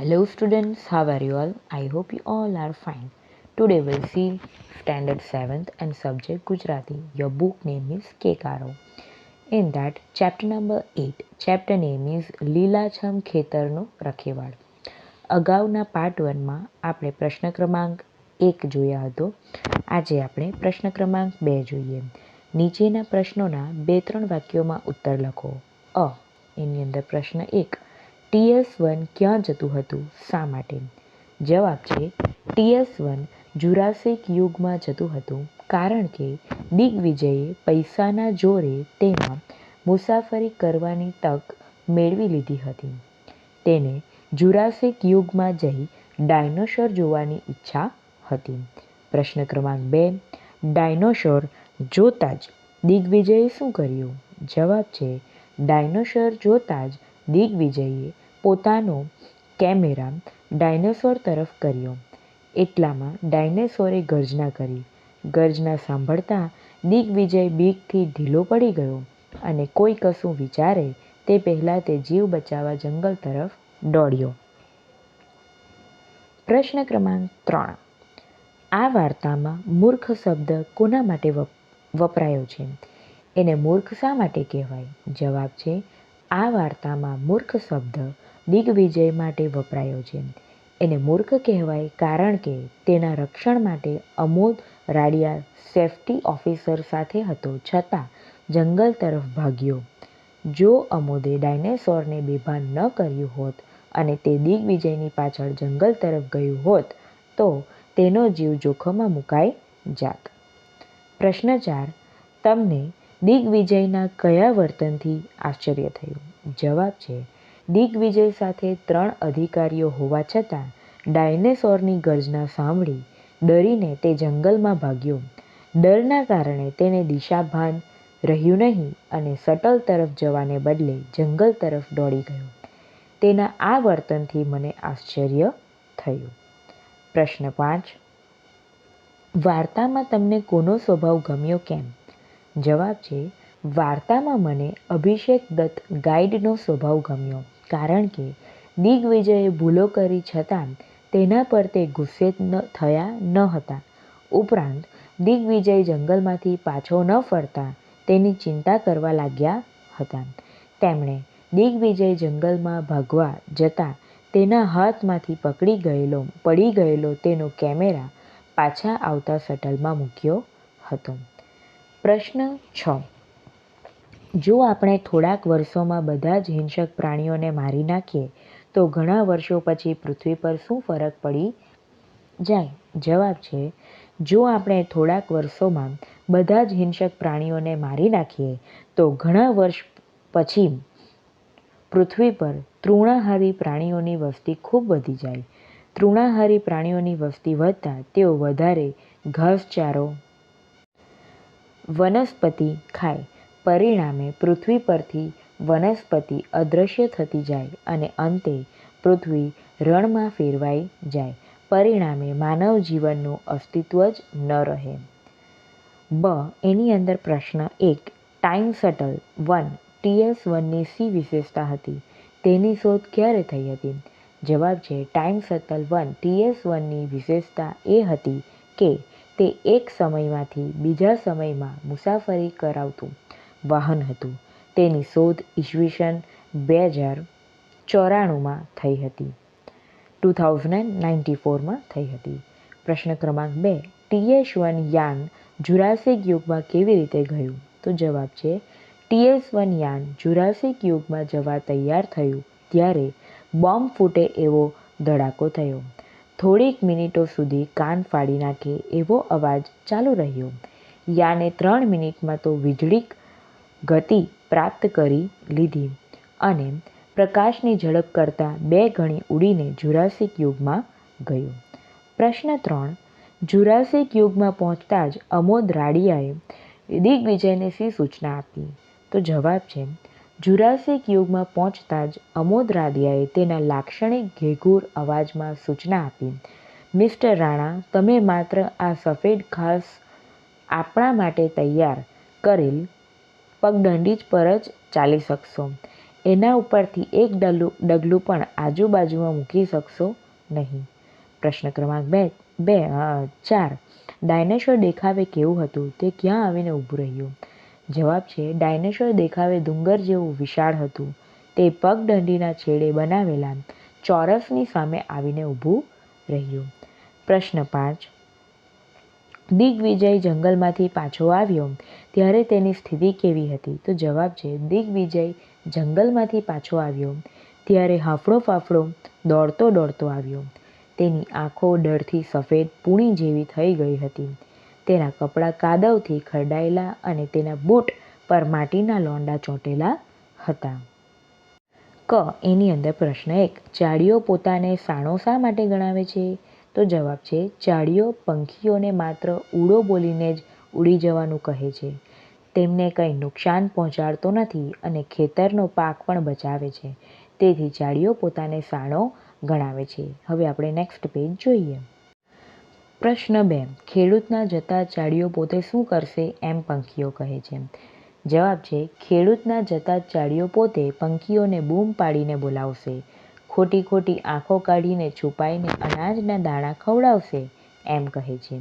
Hello students, how are you all? I hope you all are fine. Today we'll see standard 7th and subject Gujarati. Your book name is Kekaro. In that chapter number 8, chapter name is લીલાછમ ખેતરનો રખેવાળ અગાઉના part વનમાં આપણે પ્રશ્ન ક્રમાંક એક જોયા હતો આજે આપણે પ્રશ્ન ક્રમાંક બે જોઈએ નીચેના પ્રશ્નોના બે ત્રણ વાક્યોમાં ઉત્તર લખો અ એની અંદર પ્રશ્ન એક ટીએસ વન ક્યાં જતું હતું? શા માટે? જવાબ છે ટીએસ વન જુરાસિક યુગમાં જતું હતું, કારણ કે દિગ્વિજયે પૈસાના જોરે તેમાં મુસાફરી કરવાની તક મેળવી લીધી હતી. તેને જુરાસિક યુગમાં જઈ ડાયનોસોર જોવાની ઈચ્છા હતી. પ્રશ્ન ક્રમાંક બે, ડાયનોસોર જોતાં જ દિગ્વિજયે શું કર્યું? જવાબ છે, ડાયનોસોર જોતાં જ દિગ્વિજયે પોતાનો કેમેરા ડાયનોસોર તરફ કર્યો. એટલામાં ડાયનોસોરે ગર્જના કરી. ગર્જના સાંભળતા દિગ્વિજય બીકથી ઢીલો પડી ગયો અને કોઈ કશું વિચારે તે પહેલાં તે જીવ બચાવવા જંગલ તરફ દોડ્યો. પ્રશ્ન ક્રમાંક ત્રણ. આ વાર્તામાં મૂર્ખ શબ્દ કોના માટે વપરાયો છે? એને મૂર્ખ શા માટે કહેવાય? જવાબ છે આ વાર્તામાં મૂર્ખ શબ્દ દિગ્વિજય માટે વપરાયો છે. એને મૂર્ખ કહેવાય કારણ કે તેના રક્ષણ માટે અમોદ રાડિયા સેફટી ઓફિસર સાથે હતો છતાં જંગલ તરફ ભાગ્યો. જો અમોદે ડાયનેસોરને બેભાન ન કર્યું હોત અને તે દિગ્વિજયની પાછળ જંગલ તરફ ગયું હોત, તો તેનો જીવ જોખમમાં મુકાઈ જાત. પ્રશ્ન ચાર, તમને દિગ્વિજયના કયા વર્તનથી આશ્ચર્ય થયું? જવાબ છે, દિગ્વિજય સાથે ત્રણ અધિકારીઓ હોવા છતાં ડાયનેસોરની ગર્જના સાંભળી ડરીને તે જંગલમાં ભાગ્યો. ડરના કારણે તેને દિશાભાન રહ્યું નહીં અને શટલ તરફ જવાને બદલે જંગલ તરફ દોડી ગયો. તેના આ વર્તનથી મને આશ્ચર્ય થયું. પ્રશ્ન પાંચ, વાર્તામાં તમને કોનો સ્વભાવ ગમ્યો કેમ? જવાબ છે, વાર્તામાં મને અભિષેક દત્ત ગાઈડનો સ્વભાવ ગમ્યો, કારણ કે દિગ્વિજયે ભૂલો કરી છતાં તેના પર તે ગુસ્સે થયા ન હતા. ઉપરાંત, દિગ્વિજય જંગલમાંથી પાછો ન ફરતા તેની ચિંતા કરવા લાગ્યા હતા. તેમણે દિગ્વિજય જંગલમાં ભાગવા જતાં તેના હાથમાંથી પકડી ગયેલો, પડી ગયેલો તેનો કેમેરા પાછા આવતા શટલમાં મૂક્યો હતો. પ્રશ્ન છ. જો આપણે થોડાક વર્ષોમાં બધા જ હિંસક પ્રાણીઓને મારી નાખીએ, તો ઘણા વર્ષો પછી પૃથ્વી પર શું ફરક પડી જાય? જવાબ છે, જો આપણે થોડાક વર્ષોમાં બધા જ હિંસક પ્રાણીઓને મારી નાખીએ, તો ઘણા વર્ષ પછી પૃથ્વી પર તૃણાહારી પ્રાણીઓની વસ્તી ખૂબ વધી જાય. તૃણાહારી પ્રાણીઓની વસ્તી વધતા તેઓ વધારે ઘાસચારો વનસ્પતિ ખાય. પરિણામે પૃથ્વી પરથી વનસ્પતિ અદૃશ્ય થતી જાય અને અંતે પૃથ્વી રણમાં ફેરવાઈ જાય. પરિણામે માનવ જીવનનું અસ્તિત્વ જ ન રહે. બ. એની અંદર પ્રશ્ન એક. Time shuttle one. ટીએસ વનની સી વિશેષતા હતી. તેની શોધ ક્યારે થઈ હતી? જવાબ છે, ટાઈમ શટલ વન. ટીએસ વનની વિશેષતા એ હતી કે તે એક સમયમાંથી બીજા સમયમાં મુસાફરી કરાવતું વાહન હતું. તેની શોધ ઈસવીસન બે હજાર ચોરાણુંમાં થઈ હતી. ટુ થાઉઝન્ડ નાઇન્ટી ફોરમાં થઈ હતી. પ્રશ્ન ક્રમાંક બે ટીએસ વન યાન જુરાસિક યુગમાં કેવી રીતે ગયું? તો જવાબ છે ટીએસ વન યાન જુરાસિક યુગમાં જવા તૈયાર થયું ત્યારે બોમ્બ ફૂટે એવો ધડાકો થયો. થોડીક મિનિટો સુધી કાન ફાડી નાખે એવો અવાજ ચાલુ રહ્યો. યાને ત્રણ મિનિટમાં તો વીજળી ગતિ પ્રાપ્ત કરી લીધી અને પ્રકાશની ઝડપ કરતાં બે ગણી ઉડીને જુરાસિક યુગમાં ગયો. પ્રશ્ન ત્રણ. જુરાસિક યુગમાં પહોંચતા જ અમોદ રાડિયાએ દિગ્વિજયને શી સૂચના આપી? તો જવાબ છે જુરાસિક યુગમાં પહોંચતા જ અમોદ રાદિયાએ તેના લાક્ષણિક ઘેઘૂર અવાજમાં સૂચના આપી, મિસ્ટર રાણા, તમે માત્ર આ સફેદ ખાસ આપણા માટે તૈયાર કરેલ પગદંડી પર જ ચાલી શકશો. એના ઉપરથી એક ડગલું ડગલું પણ આજુબાજુમાં મૂકી શકશો નહીં. પ્રશ્ન ક્રમાંક બે બે ચાર. ડાયનેસોર દેખાવે કેવું હતું તે ક્યાં આવીને ઊભું રહ્યું? જવાબ છે, ડાયનેસોર દેખાવે ડુંગર જેવું વિશાળ હતું. તે પગદંડીના છેડે બનાવેલા ચોરસની સામે આવીને ઊભું રહ્યું. પ્રશ્ન પાંચ. દિગ્વિજય જંગલમાંથી પાછો આવ્યો ત્યારે તેની સ્થિતિ કેવી હતી? તો જવાબ છે, દિગ્વિજય જંગલમાંથી પાછો આવ્યો ત્યારે હાફળો ફાફડો દોડતો દોડતો આવ્યો. તેની આંખો ડરથી સફેદ પૂણી જેવી થઈ ગઈ હતી. તેના કપડાં કાદવથી ખરડાયેલા અને તેના બૂટ પર માટીના લોંડા ચોંટેલા હતા. ક. એની અંદર પ્રશ્ન એક. ચાડીઓ પોતાને સાણો શા માટે ગણાવે છે? તો જવાબ છે ચાડીઓ પંખીઓને માત્ર ઉડો બોલીને જ ઉડી જવાનું કહે છે. તેમને કંઈ નુકસાન પહોંચાડતો નથી અને ખેતરનો પાક પણ બચાવે છે. તેથી ચાડીઓ પોતાને સાણો ગણાવે છે. હવે આપણે નેક્સ્ટ પેજ જોઈએ. પ્રશ્ન બે ખેડૂતના જતા ચાડીઓ પોતે શું કરશે એમ પંખીઓ કહે છે. જવાબ છે, ખેડૂતના જતા ચાડીઓ પોતે પંખીઓને બૂમ પાડીને બોલાવશે. ખોટી ખોટી આંખો કાઢીને છુપાઈને અનાજના દાણા ખવડાવશે એમ કહે છે.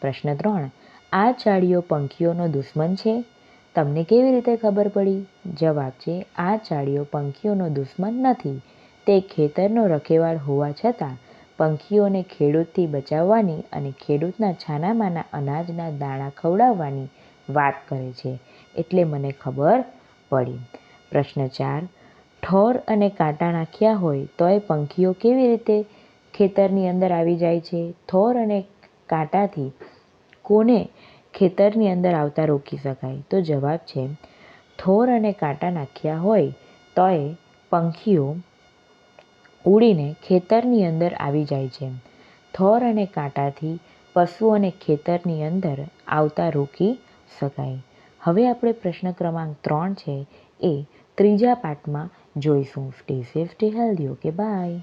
પ્રશ્ન ત્રણ, આ ચાડીઓ પંખીઓનો દુશ્મન છે? તમને કેવી રીતે ખબર પડી? જવાબ છે, આ ચાડીઓ પંખીઓનો દુશ્મન નથી. તે ખેતરનો રખેવાળ હોવા છતાં પંખીઓને ખેડૂતથી બચાવવાની અને ખેડૂતના છાનામાના અનાજના દાણા ખવડાવવાની વાત કરે છે. એટલે મને ખબર પડી. પ્રશ્ન ચાર. ઠોર અને કાંટા નાખ્યા હોય તોય પંખીઓ કેવી રીતે ખેતરની અંદર આવી જાય છે? થોર અને કાંટાથી કોને ખેતરની અંદર આવતા રોકી શકાય? તો જવાબ છે થોર અને કાંટા નાખ્યા હોય તોય પંખીઓ ઉડીને ખેતરની અંદર આવી જાય છે. થોર અને કાંટાથી પશુઓને ખેતરની અંદર આવતા રોકી શકાય. હવે આપણે પ્રશ્ન ક્રમાંક ત્રણ છે એ ત્રીજા પાઠમાં જોઈશું. Stay safe stay healthy okay bye